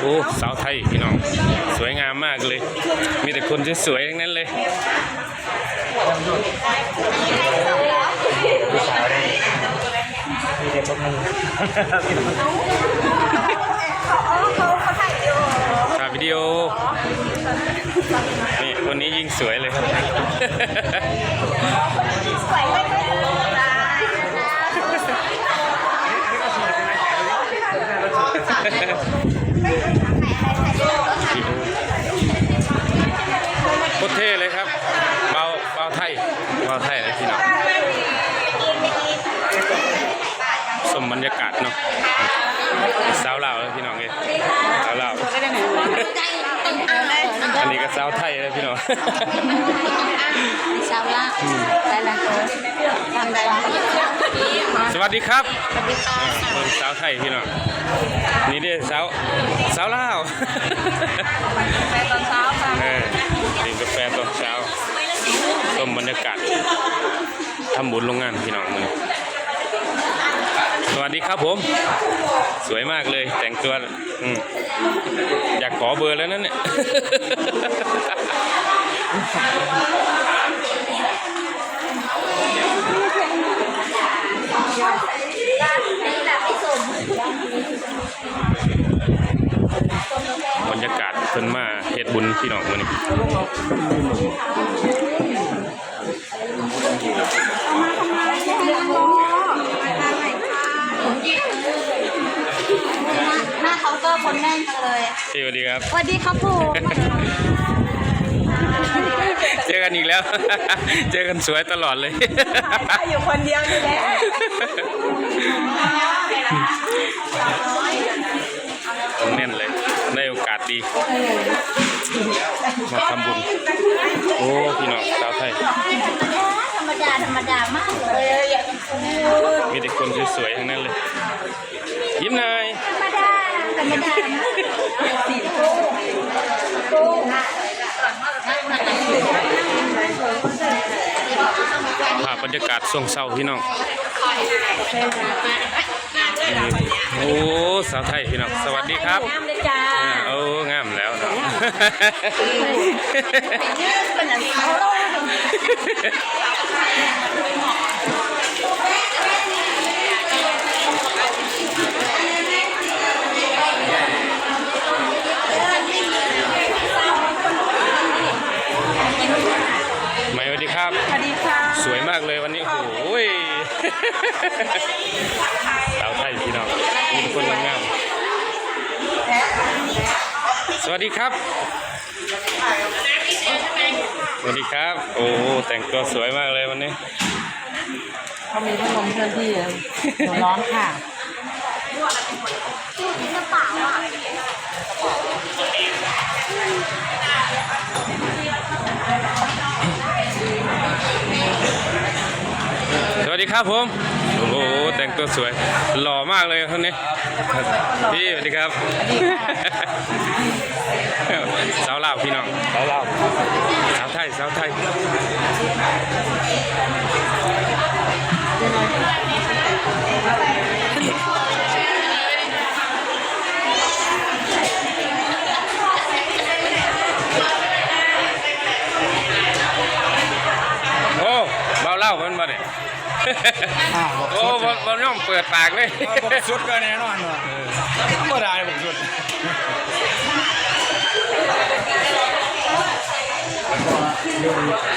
โอ้สาวไทยพี่น้อง สวยงามมากเลย มีแต่คนสวยๆทั้งนั้นเลยมีเด็กพวกนี้ถ่ายวิดีโอ นี่คนนี้ยิ่งสวยเลยครับโคต รเท่เลยครับเบาเบาไทยเบาไทยเลยพี่น้องสมบรรยากาศเนาะสาวลาวเลยพี่น้องเลยสาวลาวอันนี้ก็สาวไทยเลยพี่น้องชาวละได้ละทำได้ละสวัสดีครับสวัสดีค่ะเบิ่งสาวไทยพี่น้องนี่เด้สาวสาวลาวไปตอนเช้าค่ะเออ ดื่มกาแฟตอนเช้าต้มบรรยากาศทำบุญโรงงานพี่น้องมือสวัสดีครับผม สวยมากเลยแต่งตัวออยากขอเบอร์แล้วนั่นเนี่ยากาศเพิ่นมาเฮ็ด บุญพี่น้องมื้อนี้หน้าเคาน์เตอร์คนแน่นจังเลยสวัสดีครับ สวัสดีครับผมเจอกันอีกแล้ว เจอกันสวยตลอดเลยอยู่คนเดียวนี่แหละแน่นเลย ได้โอกาสดี มาทำบุญ โอ้พี่น้องสาวไทย ธรรมดาธรรมดามากเลยมีแต่คนสวยๆทั้งนั้นเลย ยิ้มหน่อยธรรมดาธรรมดาสี่โก้โก้ภาพบรรยากาศช่วงเช้าพี่น้อง โอ้สาวไทยพี่น้องสวัสดีครับงามเลยจ้าอ่าโอ้งามแล้วเนาะเป็นอะไรเขาไหมสวัสดีครับสวัสดีค่ะ สวยมากเลยวันนี้โอ้โหยสาวไทยพี่น้องมีคนงามสวัสดีครับ สวัสดีครับ โอ้แต่งตัวสวยมากเลยวันนี้เขามีพัดลมเคลื่อนที่เลยหนูร้อนค่ะสวัส ดีครับผม โอ้โห แต่งตัวสวย หล่อมากเลยคนนี้ พี่สวัสดีครับ สาวลาวพี่น้อง สาวลาว สาวไทย สาวไทยาเพิ่นบ่ได้าวบอโอ้สุดบ่บ่ยอมเปิดปากเลยสุดก็แน่นอนว่ะธมดาเลยบอกสุดเดี๋ยว